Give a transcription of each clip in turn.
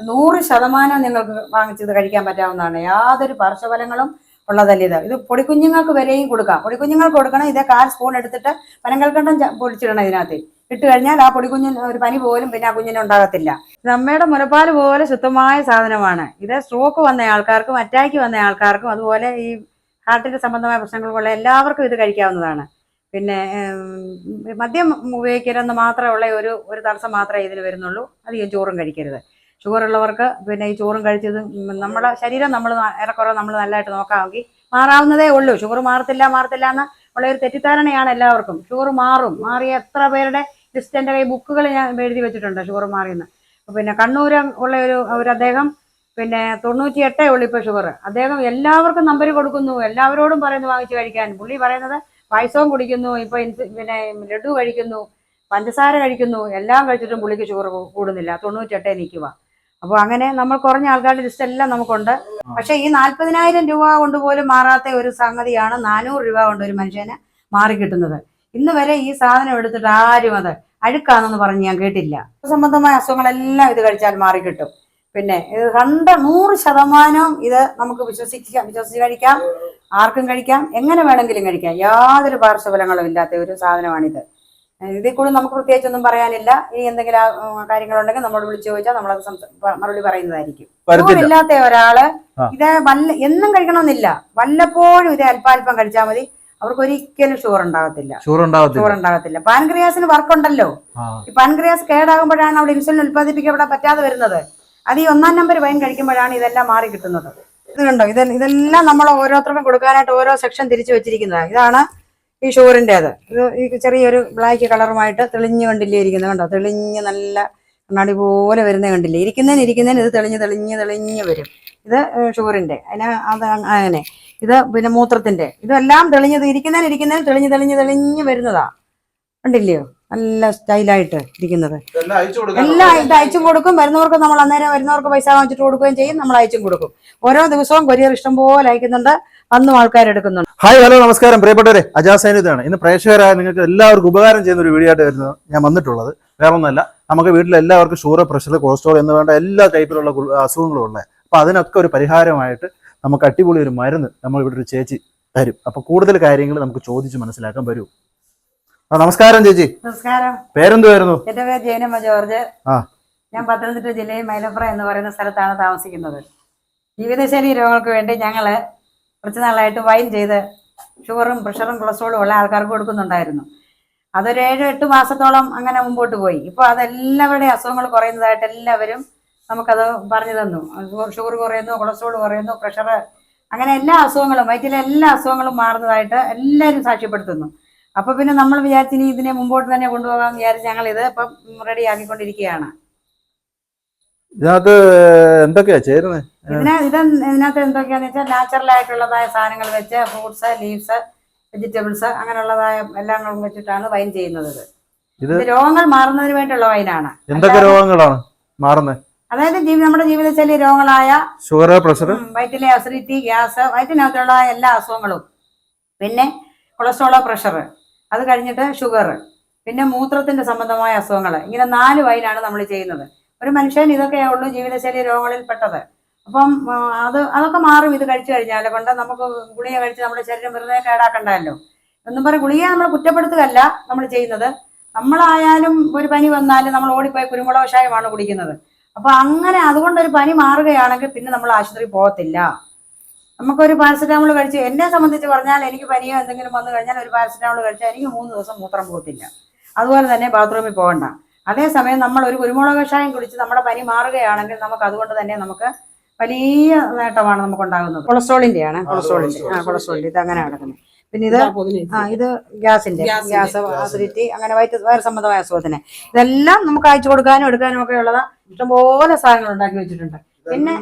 നൂറ് ശതമാനം നിങ്ങൾക്ക് വാങ്ങിച്ചത് കഴിക്കാൻ പറ്റാവുന്നതാണ്. യാതൊരു പാർശ്വഫലങ്ങളും ഉള്ളതല്ല ഇത്. ഇത് പൊടിക്കുഞ്ഞുങ്ങൾക്ക് വരെയും കൊടുക്കാം. പൊടിക്കുഞ്ഞുങ്ങൾക്ക് കൊടുക്കണം. ഇതേ കാൽ സ്പൂൺ എടുത്തിട്ട് പനങ്കൽക്കണ്ടം കണ്ടം പൊടിച്ചിടണം ഇതിനകത്ത്. ഇട്ട് കഴിഞ്ഞാൽ ആ പൊടിക്കുഞ്ഞിന് ഒരു പനി പോലും പിന്നെ ആ കുഞ്ഞിന് ഉണ്ടാകത്തില്ല. നമ്മയുടെ മുലപ്പാൽ പോലെ ശുദ്ധമായ സാധനമാണ്. ഇത് സ്ട്രോക്ക് വന്ന ആൾക്കാർക്കും അറ്റാക്ക് വന്ന ആൾക്കാർക്കും അതുപോലെ ഈ ഹാർട്ടിന്റെ സംബന്ധമായ പ്രശ്നങ്ങൾക്കുള്ള എല്ലാവർക്കും ഇത് കഴിക്കാവുന്നതാണ്. പിന്നെ മദ്യം ഉപയോഗിക്കരുതെന്ന് മാത്രമുള്ള ഒരു ഒരു തടസ്സം മാത്രമേ ഇതിന് വരുന്നുള്ളൂ. അധികം ചോറും കഴിക്കരുത്. ഷുഗർ ഉള്ളവർക്ക് പിന്നെ ഈ ചോറും കഴിച്ചത് നമ്മുടെ ശരീരം നമ്മൾ ഏറെക്കുറെ നമ്മൾ നല്ലതായിട്ട് നോക്കാമെങ്കിൽ മാറാവുന്നതേ ഉള്ളൂ. ഷുഗർ മാറത്തില്ല മാറത്തില്ല എന്ന് ഉള്ള ഒരു തെറ്റിദ്ധാരണയാണ് എല്ലാവർക്കും. ഷുഗർ മാറും. മാറിയ എത്ര പേരുടെ ലിസ്റ്റ് കൈ ബുക്കുകൾ ഞാൻ എഴുതി വെച്ചിട്ടുണ്ട് ഷുഗർ മാറിയെന്ന്. പിന്നെ കണ്ണൂര് ഉള്ള ഒരു ഒരു അദ്ദേഹം പിന്നെ തൊണ്ണൂറ്റി എട്ടേ ഉള്ളൂ ഇപ്പോൾ ഷുഗർ അദ്ദേഹം എല്ലാവർക്കും നമ്പർ കൊടുക്കുന്നു. എല്ലാവരോടും പറയുന്നു വാങ്ങിച്ച് കഴിക്കാൻ. പുള്ളി പറയുന്നത് പായസവും കുടിക്കുന്നു ഇപ്പൊ ഇൻസ് പിന്നെ ലഡു കഴിക്കുന്നു പഞ്ചസാര കഴിക്കുന്നു എല്ലാം കഴിച്ചിട്ടും പുള്ളിക്ക് ഷുഗർ കൂടുന്നില്ല. തൊണ്ണൂറ്റെട്ടേ നിൽക്കുക അപ്പോൾ അങ്ങനെ നമ്മൾ കുറഞ്ഞ ആൾക്കാരുടെ ലിസ്റ്റ് എല്ലാം നമുക്കുണ്ട്. പക്ഷെ ഈ നാൽപ്പതിനായിരം രൂപ കൊണ്ട് പോലും മാറാത്ത ഒരു സംഗതിയാണ് നാനൂറ് രൂപ കൊണ്ട് ഒരു മനുഷ്യന് മാറി കിട്ടുന്നത്. ഇന്ന് വരെ ഈ സാധനം എടുത്തിട്ട് ആരും അത് അഴുക്കാണെന്ന് പറഞ്ഞ് ഞാൻ കേട്ടില്ല. സംബന്ധമായ അസുഖങ്ങളെല്ലാം ഇത് കഴിച്ചാൽ മാറി കിട്ടും. പിന്നെ ഇത് കണ്ട നൂറ് ശതമാനം ഇത് നമുക്ക് വിശ്വസിക്കാം വിശ്വസിച്ച് കഴിക്കാം ആർക്കും കഴിക്കാം എങ്ങനെ വേണമെങ്കിലും കഴിക്കാം. യാതൊരു പാർശ്വഫലങ്ങളും ഇല്ലാത്ത ഒരു സാധനമാണിത്. ഇതിൽ കൂടി നമുക്ക് പ്രത്യേകിച്ചൊന്നും പറയാനില്ല. ഇനി എന്തെങ്കിലും കാര്യങ്ങളുണ്ടെങ്കിൽ നമ്മളോട് വിളിച്ചു ചോദിച്ചാൽ നമ്മളത് മറുപടി പറയുന്നതായിരിക്കും. ഇല്ലാത്ത ഒരാൾ. ഇത് വല്ല എന്നും കഴിക്കണമെന്നില്ല. വല്ലപ്പോഴും ഇത് അല്പാൽപ്പം കഴിച്ചാൽ മതി. അവർക്ക് ഒരിക്കലും ഷുഗർ ഉണ്ടാകത്തില്ല ഷുഗർ ഉണ്ടാകത്തില്ല പാൻക്രിയാസിന് വർക്കുണ്ടല്ലോ. ഉണ്ടല്ലോ ഈ പാൻക്രിയാസ് കേടാകുമ്പോഴാണ് അവിടെ ഇൻസുലിൻ ഉൽപ്പാദിപ്പിക്കപ്പെടാൻ പറ്റാതെ വരുന്നത്. അത് ഈ ഒന്നാം നമ്പർ വൈൻ കഴിക്കുമ്പോഴാണ് ഇതെല്ലാം മാറി കിട്ടുന്നത്. ഇത് കണ്ടോ? ഇതെല്ലാം നമ്മൾ ഓരോരുത്തർക്കും കൊടുക്കാനായിട്ട് ഓരോ സെക്ഷൻ തിരിച്ചു വെച്ചിരിക്കുന്നത് ഇതാണ് ഈ ഷൂറിന്റെ ഇത് ഈ ചെറിയൊരു ബ്ലാക്ക് കളറുമായിട്ട് തെളിഞ്ഞ് കണ്ടില്ലേ ഇരിക്കുന്നത് കണ്ടോ? തെളിഞ്ഞ് നല്ല കണ്ണാടി പോലെ വരുന്നത് കണ്ടില്ലേ? ഇരിക്കുന്നതിന് ഇരിക്കുന്നതിന് ഇത് തെളിഞ്ഞ് തെളിഞ്ഞ് തെളിഞ്ഞ് വരും. ഇത് ഷുഗറിന്റെ അതിന് അത് അങ്ങനെ. ഇത് പിന്നെ മൂത്രത്തിന്റെ ഇതെല്ലാം തെളിഞ്ഞത് ഇരിക്കുന്നതിന് ഇരിക്കുന്നതിന് തെളിഞ്ഞ് തെളിഞ്ഞ് തെളിഞ്ഞ് വരുന്നതാ. കണ്ടില്ലയോ? നല്ല സ്റ്റൈലായിട്ട് ഇരിക്കുന്നത്. എല്ലാം ഇത് അയച്ചും കൊടുക്കും. വരുന്നവർക്ക് നമ്മൾ അന്നേരം വരുന്നവർക്ക് പൈസ വാങ്ങിച്ചിട്ട് കൊടുക്കുകയും ചെയ്യും. നമ്മൾ അയച്ചും കൊടുക്കും. ഓരോ ദിവസവും കൊരിയർ ഇഷ്ടം പോലെ അയക്കുന്നുണ്ട്. അന്നും ആൾക്കാർ എടുക്കുന്നുണ്ട്. ഹായ് ഹലോ നമസ്കാരം. പ്രിയപ്പെട്ടവരെ അജാസൈനിതാണ് ഇന്ന് പ്രേക്ഷകരായ നിങ്ങൾക്ക് എല്ലാവർക്കും ഉപകാരം ചെയ്യുന്ന ഒരു വീഡിയോ ആയിട്ട് വരുന്നത് ഞാൻ വന്നിട്ടുള്ളത്. വേറെ ഒന്നല്ല നമുക്ക് വീട്ടിൽ എല്ലാവർക്കും ഷുഗർ പ്രഷർ കൊളസ്ട്രോൾ എന്ന് വേണ്ട എല്ലാ ടൈപ്പിലുള്ള അസുഖങ്ങളും ഉള്ളത് അപ്പൊ അതിനൊക്കെ ഒരു പരിഹാരമായിട്ട് നമുക്ക് അടിപൊളി ഒരു മരുന്ന് നമ്മൾ ഇവിടെ ഒരു ചേച്ചി തരും. അപ്പൊ കൂടുതൽ കാര്യങ്ങൾ നമുക്ക് ചോദിച്ച് മനസ്സിലാക്കാൻ വരൂ. ആ നമസ്കാരം ചേച്ചി. നമസ്കാരം. പേരെന്തുവായിരുന്നു? എന്റെ പേര് ജയനമ്മ ജോർജ്. ആ. ഞാൻ പത്തനംതിട്ട ജില്ലയിൽ മൈലപ്ര എന്ന് പറയുന്ന സ്ഥലത്താണ് താമസിക്കുന്നത്. ജീവിതശൈലി രോഗങ്ങൾക്ക് വേണ്ടി ഞങ്ങൾ കുറച്ച് നാളായിട്ട് വൈൻ ചെയ്ത് ഷുഗറും പ്രഷറും കൊളസ്ട്രോളും ഉള്ള ആൾക്കാർക്ക് കൊടുക്കുന്നുണ്ടായിരുന്നു. അതൊരു ഏഴ് എട്ട് മാസത്തോളം അങ്ങനെ മുമ്പോട്ട് പോയി. ഇപ്പോൾ അതെല്ലാവരുടെയും അസുഖങ്ങൾ കുറയുന്നതായിട്ട് എല്ലാവരും നമുക്കത് പറഞ്ഞു തന്നു. ഷുഗർ കുറയുന്നു കൊളസ്ട്രോൾ കുറയുന്നു പ്രഷർ അങ്ങനെ എല്ലാ അസുഖങ്ങളും വയറ്റിലെ എല്ലാ അസുഖങ്ങളും മാറുന്നതായിട്ട് എല്ലാവരും സാക്ഷ്യപ്പെടുത്തുന്നു. അപ്പൊ പിന്നെ നമ്മൾ വിചാരിച്ചിനി ഇതിനെ മുമ്പോട്ട് തന്നെ കൊണ്ടുപോകാൻ വിചാരിച്ച് ഞങ്ങൾ ഇത് ഇപ്പം റെഡി ആക്കിക്കൊണ്ടിരിക്കുകയാണ്. ഇതിനകത്ത് എന്തൊക്കെയാ ചേരുന്നത് ഇതിന് ഇത് ഇതിനകത്ത് എന്തൊക്കെയാന്ന് വെച്ചാൽ നാച്ചുറൽ ആയിട്ടുള്ളതായ സാധനങ്ങൾ വെച്ച് ഫ്രൂട്ട്സ് ലീവ്സ് വെജിറ്റബിൾസ് അങ്ങനെയുള്ളതായ എല്ലാം വെച്ചിട്ടാണ് വൈൻ ചെയ്യുന്നത് ഇത്. രോഗങ്ങൾ മാറുന്നതിന് വേണ്ടിയുള്ള വൈനാണ് എന്തൊക്കെ രോഗങ്ങളാണ് മാറുന്നത് അതായത് ജീവി നമ്മുടെ ജീവിതശൈലി രോഗങ്ങളായ ഷുഗർ പ്രഷർ വയറ്റിലെ അസിഡിറ്റി ഗ്യാസ് വയറ്റിനകത്തുള്ള എല്ലാ അസുഖങ്ങളും. പിന്നെ കൊളസ്ട്രോളോ പ്രഷർ അത് കഴിഞ്ഞിട്ട് ഷുഗർ പിന്നെ മൂത്രത്തിന്റെ സംബന്ധമായ അസുഖങ്ങൾ. ഇങ്ങനെ നാല് വൈനാണ് നമ്മൾ ചെയ്യുന്നത്. ഒരു മനുഷ്യൻ ഇതൊക്കെയേ ഉള്ളൂ ജീവിതശൈലി രോഗങ്ങളിൽ പെട്ടത് അപ്പം അത് അതൊക്കെ മാറും. ഇത് കഴിച്ചു കഴിഞ്ഞാൽ കൊണ്ട് നമുക്ക് ഗുളിക കഴിച്ച് നമ്മുടെ ശരീരം വെറുതെ കേടാക്കണ്ടല്ലോ. എന്നും പറയും ഗുളിക നമ്മൾ കുറ്റപ്പെടുത്തുകയല്ല നമ്മൾ ചെയ്യുന്നത്. നമ്മളായാലും ഒരു പനി വന്നാലും നമ്മൾ ഓടിപ്പോയി കുരുമുളക് കുടിക്കുന്നത്. അപ്പൊ അങ്ങനെ അതുകൊണ്ട് ഒരു പനി മാറുകയാണെങ്കിൽ പിന്നെ നമ്മൾ ആശുപത്രി പോകത്തില്ല. നമുക്കൊരു പാരസെറ്റാമോൾ കഴിച്ച് എന്നെ സംബന്ധിച്ച് പറഞ്ഞാൽ എനിക്ക് പനിയോ എന്തെങ്കിലും വന്നു കഴിഞ്ഞാൽ ഒരു പാരസെറ്റാമോൾ കഴിച്ചാൽ എനിക്ക് മൂന്ന് ദിവസം മൂത്രം പോകത്തില്ല. അതുപോലെ തന്നെ ബാത്റൂമിൽ പോകണ്ട. അതേസമയം നമ്മൾ ഒരു കുരുമുളക് കഷായം കുടിച്ച് നമ്മുടെ പനി മാറുകയാണെങ്കിൽ നമുക്ക് അതുകൊണ്ട് തന്നെ നമുക്ക് വലിയ നേട്ടമാണ് നമുക്ക് ഉണ്ടാകുന്നത് കൊളസ്ട്രോളിന്റെ ആണ്. കൊളസ്ട്രോളിന്റെ. ആ കൊളസ്ട്രോളിന്റെ. ഇത് അങ്ങനെ കിടക്കുന്നത് പിന്നെ ഇത് ആ ഇത് ഗ്യാസിന്റെ. ഗ്യാസ് അസിഡിറ്റി അങ്ങനെ വയറ്റ് വയർ സംബന്ധമായ അസുഖത്തിന്. ഇതെല്ലാം നമുക്ക് അയച്ചു കൊടുക്കാനും എടുക്കാനും ഒക്കെ ഉള്ളതാ ഇഷ്ടംപോലെ സാധനങ്ങൾ ഉണ്ടാക്കി വെച്ചിട്ടുണ്ട്. പിന്നെ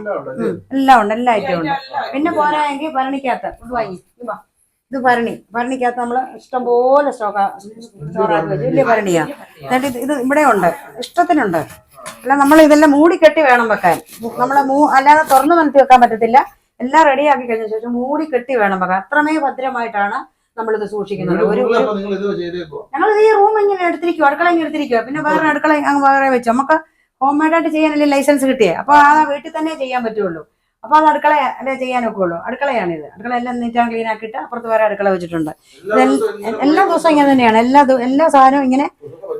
എല്ലാം ഉണ്ട്. എല്ലാ ഐറ്റവും ഉണ്ട്. പിന്നെ പോരായെങ്കിൽ ഭരണിക്കകത്ത്. കൊണ്ടുപോയി ഇത് ഭരണി. ഭരണിക്കകത്ത് നമ്മൾ ഇഷ്ടംപോലെ സ്റ്റോക്ക് സ്റ്റോറാക്കി വെച്ചു വലിയ ഭരണിയാ. എന്നിട്ട് ഇത് ഇത് ഇവിടെ ഉണ്ട്. ഇഷ്ടത്തിനുണ്ട്. അല്ല നമ്മൾ ഇതെല്ലാം മൂടിക്കെട്ടി വേണം വെക്കാൻ. നമ്മളെ മൂ അല്ലാതെ തുറന്നു നിർത്തി വെക്കാൻ പറ്റത്തില്ല. എല്ലാം റെഡിയാക്കി ആക്കി കഴിഞ്ഞ ശേഷം മൂടിക്കെട്ടി വേണം വെക്കാൻ. അത്രമേ ഭദ്രമായിട്ടാണ് നമ്മളിത് സൂക്ഷിക്കുന്നത്. ഒരു ഞങ്ങൾ ഈ റൂം ഇങ്ങനെ എടുത്തിരിക്കുക അടുക്കള ഇങ്ങനെ എടുത്തിരിക്കുക പിന്നെ വേറെ അടുക്കള അങ്ങ് വേറെ വെച്ചു. നമുക്ക് ഹോം മെയ്ഡായിട്ട് ചെയ്യാനല്ലേ ലൈസൻസ് കിട്ടിയേ. അപ്പൊ ആ വീട്ടിൽ തന്നെ ചെയ്യാൻ പറ്റുള്ളൂ. അപ്പൊ അത് അടുക്കള അല്ലേ ചെയ്യാനൊക്കെ ഉള്ളൂ. അടുക്കളയാണിത്. അടുക്കള എല്ലാം നീറ്റാൻ ക്ലീൻ ആക്കിയിട്ട് അപ്പുറത്ത് വേറെ അടുക്കള വെച്ചിട്ടുണ്ട്. എല്ലാ ദിവസവും ഇങ്ങനെ തന്നെയാണ്. എല്ലാ എല്ലാ സാധനവും ഇങ്ങനെ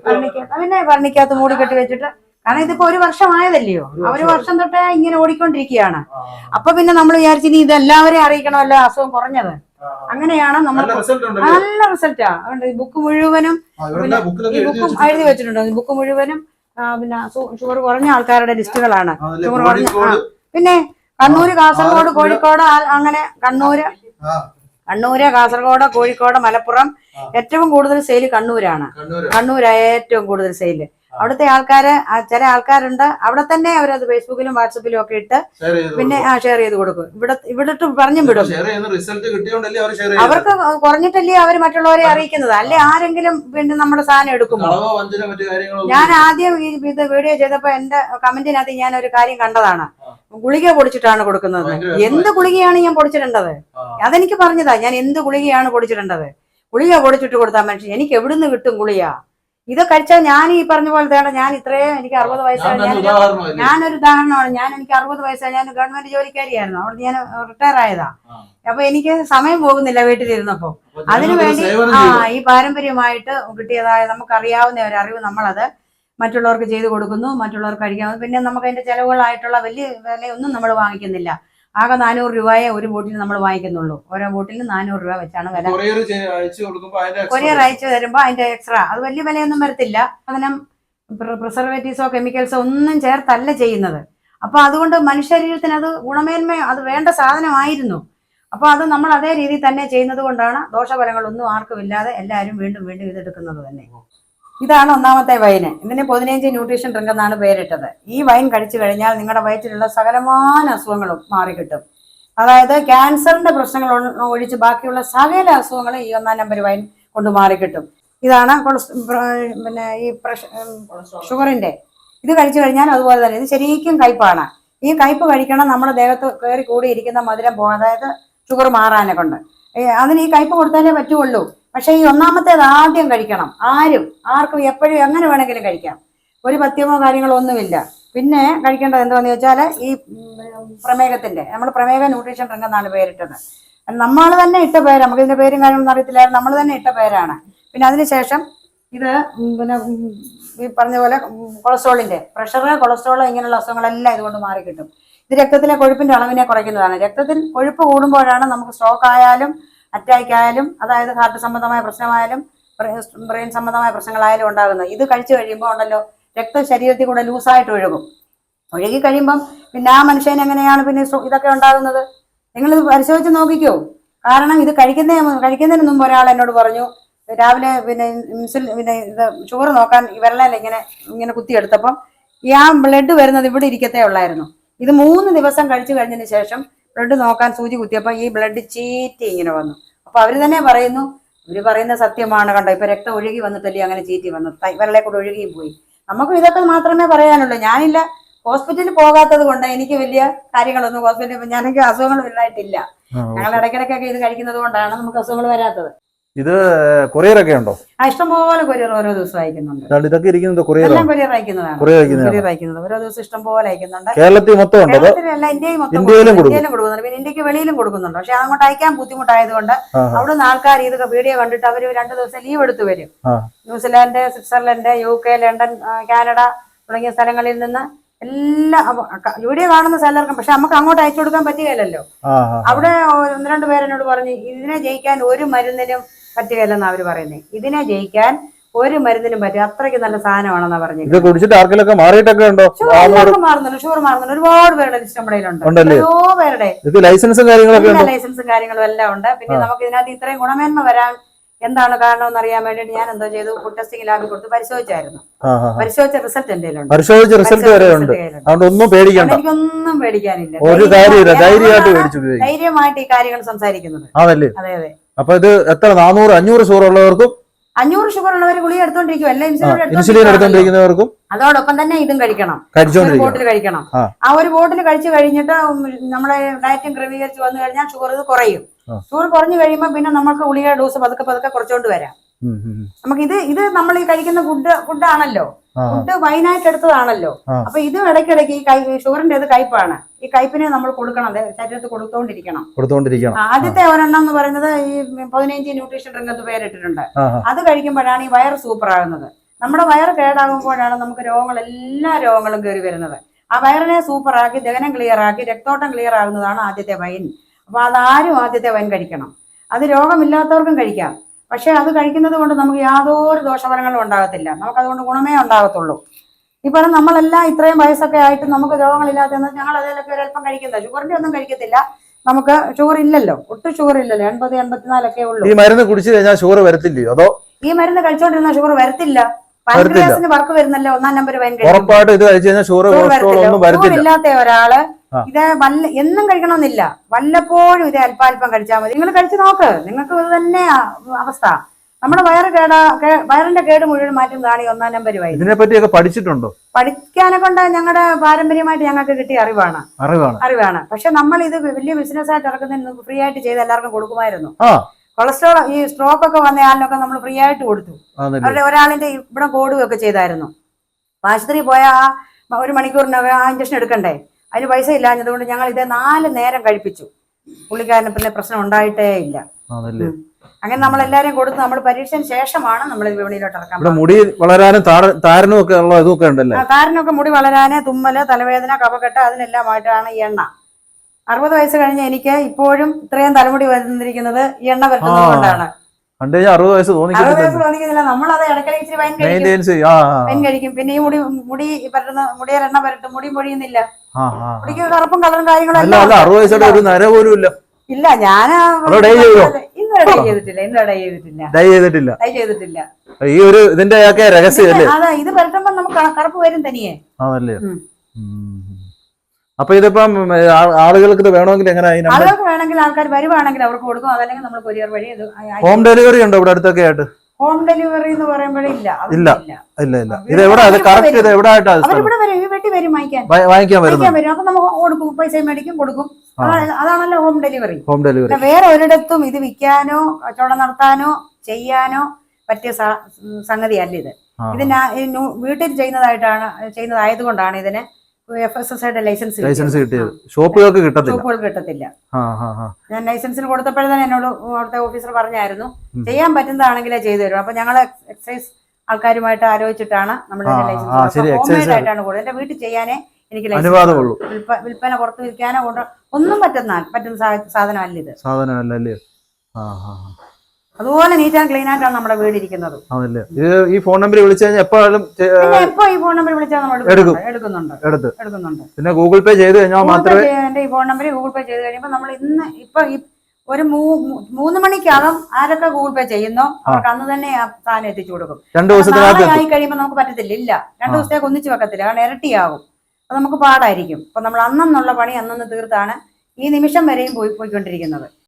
ഭരണിക്കകത്ത് പിന്നെ ഭരണിക്കകത്ത് മൂടി കെട്ടി വെച്ചിട്ട് കാരണം ഇതിപ്പോ ഒരു വർഷമായതല്ലയോ? ഒരു വർഷം തൊട്ടേ ഇങ്ങനെ ഓടിക്കൊണ്ടിരിക്കുകയാണ്. അപ്പൊ പിന്നെ നമ്മൾ വിചാരിച്ചു ഇനി ഇത് എല്ലാവരെയും അറിയിക്കണമല്ലോ അസുഖം കുറഞ്ഞത്. അങ്ങനെയാണ് നമ്മൾ നല്ല റിസൾട്ട് അതുകൊണ്ട് ഈ ബുക്ക് മുഴുവനും ഈ ബുക്കും എഴുതി വെച്ചിട്ടുണ്ട്. ബുക്ക് മുഴുവനും പിന്നെ ഷുഗർ കുറഞ്ഞ ആൾക്കാരുടെ ലിസ്റ്റുകളാണ് ഷുഗർ കുറഞ്ഞ പിന്നെ കണ്ണൂര് കാസർഗോഡ് കോഴിക്കോട് അങ്ങനെ കണ്ണൂര്. കണ്ണൂര് കാസർഗോഡ് കോഴിക്കോട് മലപ്പുറം ഏറ്റവും കൂടുതൽ സെയിൽ കണ്ണൂരാണ്. കണ്ണൂരാണ് ഏറ്റവും കൂടുതൽ സെയിൽ. അവിടുത്തെ ആൾക്കാര് ചില ആൾക്കാരുണ്ട്. അവിടെ തന്നെ അവരത് ഫേസ്ബുക്കിലും വാട്സപ്പിലും ഒക്കെ ഇട്ട് പിന്നെ ആ ഷെയർ ചെയ്ത് കൊടുക്കും. ഇവിടെ ഇവിടെ പറഞ്ഞു വിടും. അവർക്ക് കുറഞ്ഞിട്ടല്ലേ അവർ മറ്റുള്ളവരെ അറിയിക്കുന്നത്. അല്ലെ ആരെങ്കിലും പിന്നെ നമ്മുടെ സാധനം എടുക്കുമോ കളവോ വഞ്ചന മറ്റു കാര്യങ്ങളോ ഞാൻ ആദ്യം ഈ ഇത് വീഡിയോ ചെയ്തപ്പോ എന്റെ കമന്റിനകത്ത് ഞാൻ ഒരു കാര്യം കണ്ടതാണ്. ഗുളിക പൊടിച്ചിട്ടാണ് കൊടുക്കുന്നത്. എന്ത് ഗുളികയാണ് ഞാൻ പൊടിച്ചിടേണ്ടത്? അതെനിക്ക് പറഞ്ഞതാ. ഞാൻ എന്ത് ഗുളികയാണ് പൊടിച്ചിടേണ്ടത്? ഗുളിക പൊടിച്ചിട്ട് കൊടുത്താൽ മനുഷ്യൻ എനിക്ക് എവിടുന്ന് കിട്ടും ഗുളിക? ഇത് കഴിച്ചാൽ ഞാൻ ഈ പറഞ്ഞ പോലെ തേണ്ട ഞാൻ ഇത്രയും എനിക്ക് അറുപത് വയസ്സായി ഞാനൊരു ഉദാഹരണമാണ്. ഞാൻ എനിക്ക് അറുപത് വയസ്സായി ഞാൻ ഗവൺമെന്റ് ജോലിക്കാരിയായിരുന്നു. അവിടെ ഞാൻ റിട്ടയർ ആയതാ. അപ്പൊ എനിക്ക് സമയം പോകുന്നില്ല വീട്ടിലിരുന്നപ്പോ. അതിനുവേണ്ടി അതിനു വേണ്ടി ആ ഈ പാരമ്പര്യമായിട്ട് കിട്ടിയതായ നമുക്കറിയാവുന്ന ഒരു അറിവ് നമ്മളത് മറ്റുള്ളവർക്ക് ചെയ്തു കൊടുക്കുന്നു മറ്റുള്ളവർക്ക് കഴിക്കാവുന്നു. പിന്നെ നമുക്ക് അതിന്റെ ചെലവുകളായിട്ടുള്ള വലിയ വിലയൊന്നും നമ്മൾ വാങ്ങിക്കുന്നില്ല. ആകെ നാനൂറ് രൂപയെ ഒരു ബോട്ടിൽ നമ്മൾ വാങ്ങിക്കുന്നുള്ളൂ. ഓരോ ബോട്ടിലും നാനൂറ് രൂപ വെച്ചാണ് വില. കൊറിയർ അയച്ചു തരുമ്പോ അതിന്റെ തരുമ്പോൾ എക്സ്ട്രാ അത് വലിയ വിലയൊന്നും വരത്തില്ല. സാധനം പ്രിസർവേറ്റീവ്സോ കെമിക്കൽസോ ഒന്നും ചേർത്തല്ല ചെയ്യുന്നത്. അപ്പൊ അതുകൊണ്ട് മനുഷ്യരീരത്തിന് അത് ഗുണമേന്മ അത് വേണ്ട സാധനമായിരുന്നു. അപ്പൊ അത് നമ്മൾ അതേ രീതിയിൽ തന്നെ ചെയ്യുന്നത് കൊണ്ടാണ് ദോഷഫലങ്ങളൊന്നും ആർക്കും ഇല്ലാതെ എല്ലാവരും വീണ്ടും വീണ്ടും ഇതെടുക്കുന്നത് തന്നെ. ഇതാണ് ഒന്നാമത്തെ വൈന്. ഇതിന് പതിനഞ്ച് ന്യൂട്രീഷൻ ഡ്രിങ്ക് എന്നാണ് പേരിട്ടത്. ഈ വൈൻ കഴിച്ചു കഴിഞ്ഞാൽ നിങ്ങളുടെ വയറ്റിലുള്ള സകലമാന അസുഖങ്ങളും മാറിക്കിട്ടും. അതായത് ക്യാൻസറിന്റെ പ്രശ്നങ്ങൾ ഒഴിച്ച് ബാക്കിയുള്ള സകല അസുഖങ്ങളും ഈ ഒന്നാം നമ്പർ വൈൻ കൊണ്ട് മാറിക്കിട്ടും. ഇതാണ് പിന്നെ ഈ ഷുഗറിന്റെ. ഇത് കഴിച്ചു കഴിഞ്ഞാൽ അതുപോലെ തന്നെ ഇത് ശരിക്കും കയ്പാണ്. ഈ കയ്പ് കഴിക്കണം നമ്മുടെ ദേഹത്ത് കയറി കൂടിയിരിക്കുന്ന മധുരം അതായത് ഷുഗർ മാറാനെ കൊണ്ട്. അതിന് ഈ കയ്പ് കൊടുത്താലേ പറ്റുള്ളൂ. പക്ഷേ ഈ ഒന്നാമത്തേത് ആദ്യം കഴിക്കണം. ആരും ആർക്കും എപ്പോഴും എങ്ങനെ വേണമെങ്കിലും കഴിക്കാം. ഒരു പത്യമോ കാര്യങ്ങളോ ഒന്നുമില്ല. പിന്നെ കഴിക്കേണ്ടത് എന്താണെന്ന് വെച്ചാൽ ഈ പ്രമേഹത്തിന്റെ നമ്മൾ പ്രമേഹ ന്യൂട്രീഷൻ ഡ്രിങ്ക് എന്നാണ് പേരിട്ടത്. നമ്മൾ തന്നെ ഇട്ട പേര് നമുക്ക് ഇതിന്റെ പേരും കാര്യങ്ങളൊന്നും അറിയത്തില്ലായിരുന്നു. നമ്മൾ തന്നെ ഇട്ട പേരാണ്. പിന്നെ അതിനുശേഷം ഇത് പിന്നെ ഈ പറഞ്ഞ പോലെ കൊളസ്ട്രോളിന്റെ പ്രഷർ കൊളസ്ട്രോൾ ഇങ്ങനെയുള്ള അസുഖങ്ങളെല്ലാം ഇതുകൊണ്ട് മാറി കിട്ടും ഇത് രക്തത്തിലെ കൊഴുപ്പിന്റെ അളവിനെ കുറയ്ക്കുന്നതാണ്. രക്തത്തിൽ കൊഴുപ്പ് കൂടുമ്പോഴാണ് നമുക്ക് സ്ട്രോക്ക് ആയാലും അറ്റാക്ക് ആയാലും അതായത് ഹാർട്ട് സംബന്ധമായ പ്രശ്നമായാലും ബ്രെയിൻ സംബന്ധമായ പ്രശ്നങ്ങളായാലും ഉണ്ടാകുന്നത്. ഇത് കഴിച്ചു കഴിയുമ്പോൾ ഉണ്ടല്ലോ രക്തം ശരീരത്തിൽ കൂടെ ലൂസായിട്ട് ഒഴുകും. ഒഴുകി കഴിയുമ്പം പിന്നെ ആ മനുഷ്യൻ എങ്ങനെയാണ് പിന്നെ ഇതൊക്കെ ഉണ്ടാകുന്നത്? നിങ്ങളിത് പരിശോധിച്ച് നോക്കിക്കോ. കാരണം ഇത് കഴിക്കുന്ന കഴിക്കുന്നതിന് മുമ്പ് ഒരാൾ എന്നോട് പറഞ്ഞു രാവിലെ പിന്നെ ഇൻസുലിൻ പിന്നെ ഇത് ഷുഗർ നോക്കാൻ ഈ ഇങ്ങനെ ഇങ്ങനെ കുത്തിയെടുത്തപ്പം ഈ ആ ബ്ലഡ് വരുന്നത് ഇവിടെ ഇരിക്കത്തേ ഉള്ളായിരുന്നു. ഇത് മൂന്ന് ദിവസം കഴിച്ചു കഴിഞ്ഞതിന് ശേഷം ബ്ലഡ് നോക്കാൻ സൂചി കുത്തിയപ്പോൾ ഈ ബ്ലഡ് ചീറ്റി ഇങ്ങനെ വന്നു. അപ്പൊ അവർ തന്നെ പറയുന്നു ഇവർ പറയുന്ന സത്യമാണ് കണ്ടോ? ഇപ്പൊ രക്തം ഒഴുകി വന്നിട്ടല്ലേ അങ്ങനെ ചീറ്റി വന്നു വെള്ളയെ കൂടെ ഒഴുകിയും പോയി. നമുക്ക് ഇതൊക്കെ മാത്രമേ പറയാനുള്ളൂ. ഞാനില്ല ഹോസ്പിറ്റലിൽ പോകാത്തത് കൊണ്ട് എനിക്ക് വലിയ കാര്യങ്ങളൊന്നും ഹോസ്പിറ്റലിൽ ഞാനെനിക്ക് അസുഖങ്ങൾ വലുതായിട്ടില്ല ഞങ്ങൾ ഇടയ്ക്കിടയ്ക്കൊക്കെ ഇത് കഴിക്കുന്നത് കൊണ്ടാണ് നമുക്ക് അസുഖങ്ങൾ വരാത്തത്. ഇത് കൊറിയർ ഒക്കെ ഉണ്ടോ? ഇഷ്ടംപോലെ കൊറിയർ ഓരോ ദിവസം അയക്കുന്നുണ്ട്. ഇതൊക്കെ ഇരിക്കുന്നത് കൊറിയർ കൊറിയർ അയക്കുന്നതാണ്. കൊറിയർ അയക്കുന്നതാണ്. അയക്കുന്നത്. ഓരോ ദിവസം ഇഷ്ടംപോലെ അയക്കുന്നുണ്ട്. കേരളത്തിൽ മൊത്തം ഉണ്ടോ? ഇന്ത്യയിലും കൊടുക്കുന്നുണ്ട്. പിന്നെ ഇന്ത്യയ്ക്ക് വെളിയിലും കൊടുക്കുന്നുണ്ട്. പക്ഷെ അങ്ങോട്ട് അയക്കാൻ ബുദ്ധിമുട്ടായതുകൊണ്ട് ആ. അവിടുന്ന് ആൾക്കാർ ഇതൊക്കെ വീഡിയോ കണ്ടിട്ട് അവർ രണ്ടു ദിവസം ലീവ് എടുത്ത് വരും. New Zealand Switzerland U K London Canada തുടങ്ങിയ സ്ഥലങ്ങളിൽ നിന്ന് എല്ലാ വീഡിയോ കാണുന്ന സ്ഥലർക്കും പക്ഷെ നമുക്ക് അങ്ങോട്ട് അയച്ചു കൊടുക്കാൻ പറ്റുകയില്ലല്ലോ. അവിടെ ഒന്ന് രണ്ട് പേരെന്നോട് പറഞ്ഞു ഇതിനെ ജയിക്കാൻ ഒരു മരുന്നിനും പറ്റുകയില്ലെന്നാ അവർ പറയുന്നത് ഇതിനെ ജയിക്കാൻ ഒരു മരുന്നിനും പറ്റും അത്രയ്ക്ക് നല്ല സാധനമാണെന്നാ ഇത് പറഞ്ഞത് കുടിച്ചിട്ട് ആർക്കെങ്കിലൊക്കെ മാറിയിട്ടൊക്കെ ഉണ്ടോ? ഷുഗർ മാറുന്നുണ്ട് ഷുഗർ മാറുന്നുണ്ട്. ഒരുപാട് പേരുടെ ലിസ്റ്റ് നമ്മുടെ കയ്യിലുണ്ട്. പേരുടെ. ഇത് ലൈസൻസും കാര്യങ്ങളൊക്കെ ലൈസൻസും കാര്യങ്ങളും എല്ലാം ഉണ്ട്. പിന്നെ നമുക്ക് ഇതിനകത്ത് ഇത്രയും ഗുണമേന്മ വരാൻ എന്താണ് കാരണം എന്ന് അറിയാൻ വേണ്ടിയിട്ട് ഞാൻ എന്തോ ചെയ്തു. ഫുഡ് ടെസ്റ്റിംഗ് ലാബിൽ കൊടുത്ത് പരിശോധിച്ചായിരുന്നു. പരിശോധിച്ച റിസൾട്ട് കയ്യിലുണ്ട്. പരിശോധിച്ച റിസൾട്ട് വരെ ഉണ്ട്. കയ്യിലുണ്ട്. അതുകൊണ്ട് ഒന്നും പേടിക്കണ്ട. എനിക്കൊന്നും പേടിക്കാനില്ല. ഒരു ധൈര്യമായിട്ട് ധൈര്യമായിട്ട് ഈ കാര്യങ്ങൾ സംസാരിക്കുന്നത്. അതെ അതെ. അപ്പൊ ഇത് എത്ര? നാനൂറ് അഞ്ഞൂറ് ഷുഗർ ഉള്ളവർക്കും അഞ്ഞൂറ് ഷുഗർ ഉള്ളവർ ഗുളിക എടുത്തോണ്ടിരിക്കും ഇൻസുലിൻ എടുത്തോണ്ടിരിക്കുന്നവർക്കും അതോടൊപ്പം തന്നെ ഇതും കഴിക്കണം. ബോട്ടിൽ കഴിക്കണം. ആ. ഒരു ബോട്ടിൽ കഴിച്ചു കഴിഞ്ഞിട്ട് നമ്മുടെ ഡയറ്റും ക്രമീകരിച്ച് വന്നു കഴിഞ്ഞാൽ ഷുഗർ ഇത് കുറയും. ഷുഗർ കുറഞ്ഞു കഴിയുമ്പോൾ പിന്നെ നമ്മൾക്ക് ഗുളിക ഡോസ് പതുക്കെ പതുക്കെ കുറച്ചുകൊണ്ട് വരാം. നമുക്ക് ഇത് ഇത് നമ്മൾ ഈ കഴിക്കുന്ന ഫുഡ് ഫുഡാണല്ലോ ആണല്ലോ. ഫുഡ് വൈനായിട്ട് എടുത്തതാണല്ലോ. അപ്പൊ ഇത് ഇടയ്ക്കിടയ്ക്ക് ഈ കൈ ഷുഗറിന്റെ ഇത് കയ്പാണ് ഈ കയ്പിനെ നമ്മൾ കൊടുക്കണം അതെ ശരീരത്തിൽ കൊടുത്തോണ്ടിരിക്കണം. കൊടുത്തോണ്ടിരിക്കണം. ആദ്യത്തെ ഒരെണ്ണം എന്ന് പറയുന്നത് ഈ പതിനഞ്ച് ന്യൂട്രീഷൻ ഡ്രിങ്ക് എന്ന് പേരിട്ടിട്ടുണ്ട്. അത് കഴിക്കുമ്പോഴാണ് ഈ വയർ സൂപ്പർ ആകുന്നത് നമ്മുടെ വയർ കേടാകുമ്പോഴാണ് നമുക്ക് രോഗങ്ങൾ എല്ലാ രോഗങ്ങളും കയറി വരുന്നത്. ആ വയറിനെ സൂപ്പർ ആക്കി ദഹനം ക്ലിയർ ആക്കി രക്തോട്ടം ക്ലിയർ ആകുന്നതാണ് ആദ്യത്തെ വൈൻ. അപ്പൊ അതാരും ആദ്യത്തെ വൈൻ കഴിക്കണം. അത് രോഗമില്ലാത്തവർക്കും കഴിക്കാം. പക്ഷെ അത് കഴിക്കുന്നത് കൊണ്ട് നമുക്ക് യാതൊരു ദോഷഫലങ്ങളും ഉണ്ടാകത്തില്ല. നമുക്ക് അതുകൊണ്ട് ഗുണമേ ഉണ്ടാകത്തുള്ളൂ. ഈ പറഞ്ഞ നമ്മളെല്ലാം ഇത്രയും വയസ്സൊക്കെ ആയിട്ട് നമുക്ക് രോഗങ്ങളില്ലാത്ത ഞങ്ങൾ അതിലൊക്കെ ഒരല്പം കഴിക്കുന്നത് ഷുഗറിന്റെ ഒന്നും കഴിക്കത്തില്ല. നമുക്ക് ഷുഗർ ഇല്ലല്ലോ ഒട്ടും ഷുഗർ ഇല്ലല്ലോ എൺപത് എൺപത്തിനാലൊക്കെ ഉള്ളൂ. ഈ മരുന്ന് കുടിച്ചു കഴിഞ്ഞാൽ ഷുഗർ വരത്തില്ലയോ? അതോ ഈ മരുന്ന് കഴിച്ചോണ്ടിരുന്ന ഷുഗർ വരത്തില്ല. പാൻക്രിയാസിന് വർക്ക് വരുന്നല്ലോ? ഒന്നാം നമ്പർ കഴിക്കും ഉറപ്പായിട്ട് ഇത് കഴിച്ചു കഴിഞ്ഞാൽ ഷുഗർ ഷുഗർ കൊളസ്ട്രോൾ ഒന്നും വരത്തില്ല. ഇല്ലാത്ത ഒരാൾ. ഇത് വല്ല എന്നും കഴിക്കണമെന്നില്ല. വല്ലപ്പോഴും ഇത് അല്പാൽപ്പം കഴിച്ചാൽ മതി. നിങ്ങൾ കഴിച്ചു നോക്ക്. നിങ്ങൾക്ക് ഇത് തന്നെ അവസ്ഥ. നമ്മുടെ വയറ് കേടാ വയറിന്റെ കേട് മുഴുവൻ മാറ്റുന്നതാണ് ഈ ഒന്നാം നമ്പർ വൈൻ ഇതിനെ പറ്റിയൊക്കെ പഠിച്ചിട്ടുണ്ടോ? പഠിക്കാനെ കൊണ്ട് ഞങ്ങളുടെ പാരമ്പര്യമായിട്ട് ഞങ്ങൾക്ക് കിട്ടിയ അറിവാണ്. അറിവാണ്. അറിവാണ്. പക്ഷെ നമ്മൾ ഇത് വലിയ ബിസിനസ് ആയിട്ട് ഇറക്കുന്നതിന് ഫ്രീ ആയിട്ട് ചെയ്ത് എല്ലാവർക്കും കൊടുക്കുമായിരുന്നു. കൊളസ്ട്രോൾ ഈ സ്ട്രോക്ക് ഒക്കെ വന്ന ആളിനൊക്കെ നമ്മൾ ഫ്രീ ആയിട്ട് കൊടുത്തു. അവരുടെ ഒരാളിന്റെ ഇവിടെ കോടുകയൊക്കെ ചെയ്തായിരുന്നു. ആശുപത്രി പോയ ആ ഒരു മണിക്കൂറിനൊക്കെ ആ ഇഞ്ചക്ഷൻ എടുക്കണ്ടേ? അതിന് പൈസ ഇല്ലാഞ്ഞതുകൊണ്ട് ഞങ്ങൾ ഇത് നാല് നേരം കഴിപ്പിച്ചു. പുള്ളിക്കാരന് പിന്നെ പ്രശ്നം ഉണ്ടായിട്ടേ ഇല്ല. അങ്ങനെ നമ്മൾ എല്ലാരും കൊടുത്ത് നമ്മൾ പരീക്ഷന് ശേഷമാണ് നമ്മൾ വിപണിയിലോട്ട് ഇറക്കാൻ മുടി വളരാനും താരനൊക്കെ താരനും ഉള്ള ഇതൊക്കെ ഉണ്ടല്ലേ? ആ, താരനൊക്കെ മുടി വളരാന് തുമ്മൽ തലവേദന കപകെട്ട് അതിനെല്ലാമായിട്ടാണ് ഈ എണ്ണ. അറുപത് വയസ്സ് കഴിഞ്ഞ എനിക്ക് ഇപ്പോഴും ഇത്രയും തലമുടി വരുന്നിരിക്കുന്നത് ഈ എണ്ണ വരുന്നത് കൊണ്ടാണ് കണ്ടു കഴിഞ്ഞാൽ അറുപത് വയസ്സ് തോന്നിക്കുന്നില്ല. പിന്നെ ഈ മുടി മുടി പരട്ടുന്ന മുടിയുടെ എണ്ണ പരട്ടും മുടി പൊഴിയുന്നില്ല. ആ ആ ആ. മുടിക്ക് കറുപ്പും കളറും കാര്യങ്ങളും അല്ല അറുപത് വയസ്സോടെ ഒരു നര പോലും ഇല്ല. ഇല്ല ഞാൻ ഡൈ ചെയ്തോ? ഡൈ ചെയ്തിട്ടില്ല ഡൈ ചെയ്തിട്ടില്ല. ഡൈ ചെയ്തിട്ടില്ല. ഡൈ ചെയ്തിട്ടില്ല. ഈ ഒരു ഇതിന്റെ രഹസ്യം അല്ലേ? ഇത് പരട്ടുമ്പോ നമുക്ക് കറുപ്പ് വരും തനിയെ. ആണല്ലേ. അപ്പൊ ഇതിപ്പം ആളുകൾക്ക് ഇത് വേണമെങ്കിൽ എങ്ങനെ ആളുകൾക്ക് വേണമെങ്കിൽ ആൾക്കാർ വരുവാണെങ്കിൽ അവർക്ക് കൊടുക്കും. അതല്ലെങ്കിൽ നമ്മൾ കൊറിയർ വഴി ഹോം ഡെലിവറി ഉണ്ടോ ഇവിടെ അടുത്തൊക്കെ ആയിട്ട്? ഹോം ഡെലിവറി എന്ന് പറയുമ്പോഴേ ഇല്ല. ഇല്ല. ഇല്ല. ഇത് എവിടെ? കറക്റ്റ് ഇത് എവിടെ ആയിട്ടാ അവരിവിടെ വരും. ഈ വീട്ടിൽ വരും വാങ്ങിക്കാൻ. വാങ്ങിക്കാൻ വരും. അപ്പൊ നമുക്ക് കൊടുക്കും. പൈസ മേടിക്കും കൊടുക്കും. അതാണല്ലോ ഹോം ഡെലിവറി. Home delivery. വേറെ ഒരിടത്തും ഇത് വിൽക്കാനോ കച്ചവടം നടത്താനോ ചെയ്യാനോ പറ്റിയ സംഗതി സംഗതിയല്ല ഇത്. ഇത് വീട്ടിൽ ചെയ്യുന്നതായിട്ടാണ് ചെയ്യുന്നതായതുകൊണ്ടാണ് ഇതിന് ലൈസൻസ് ലൈസൻസ് കിട്ടിയത്. ഷോപ്പുകൾക്ക് കിട്ടത്തില്ല? ഷോപ്പുകൾ കിട്ടത്തില്ല. ഞാൻ ലൈസൻസിന് കൊടുത്തപ്പോഴത്തന്നെ എന്നോട് അവിടുത്തെ ഓഫീസർ പറഞ്ഞായിരുന്നു ചെയ്യാൻ പറ്റുന്നതാണെങ്കിലേ ചെയ്തു തരും. അപ്പൊ ഞങ്ങൾ എക്സൈസ് ആൾക്കാരുമായിട്ട് ആലോചിച്ചിട്ടാണ് നമ്മൾ ലൈസൻസ് ആയിട്ടാണ് കൂടുതൽ എന്റെ വീട്ടിൽ ചെയ്യാനേ എനിക്ക് അനുവാദമുള്ളൂ. വിൽപ്പ- വിൽപ്പന പുറത്ത് വിൽക്കാനോ ഒന്നും പറ്റുന്ന പറ്റുന്ന സാധനമല്ല ഇത്. സാധനമല്ല അല്ലേ? ആ. അതുപോലെ നീറ്റ് ആൻഡ് ക്ലീൻ ആയിട്ടാണ് നമ്മുടെ വീട് ഇരിക്കുന്നത്. ഇത് ഈ ഫോൺ നമ്പർ വിളിച്ചു കഴിഞ്ഞാൽ എപ്പോഴും എപ്പോ ഈ ഫോൺ നമ്പർ വിളിച്ചാൽ നമ്മൾ എടുക്കും. എടുക്കുന്നുണ്ട്. എടുക്കുന്നുണ്ട്. പിന്നെ ഗൂഗിൾ പേ ചെയ്ത് കഴിഞ്ഞാൽ മാത്രമേ എന്റെ ഈ ഫോൺ നമ്പർ ഗൂഗിൾ പേ ചെയ്ത് കഴിയുമ്പോൾ നമ്മൾ ഇന്ന് ഇപ്പൊ ഈ ഒരു മൂന്ന് മണിക്കകം ആരൊക്കെ ഗൂഗിൾ പേ ചെയ്യുന്നോ അവർക്ക് അന്ന് തന്നെ ആ സാധനം എത്തിച്ചു കൊടുക്കും. രണ്ടു ദിവസത്തിനകത്ത് നാളെ ആയി കഴിയുമ്പോൾ നമുക്ക് പറ്റത്തില്ല ഇല്ല രണ്ടു. ദിവസത്തേക്ക് ഒന്നിച്ചു വെക്കത്തില്ല. കാരണം ഇരട്ടിയാകും. അത് നമുക്ക് പാടായിരിക്കും. അപ്പൊ നമ്മൾ അന്നെന്നുള്ള പണി അന്നന്ന് തീർത്താണ് ഈ നിമിഷം വരെയും പോയി പോയിക്കൊണ്ടിരിക്കുന്നത്.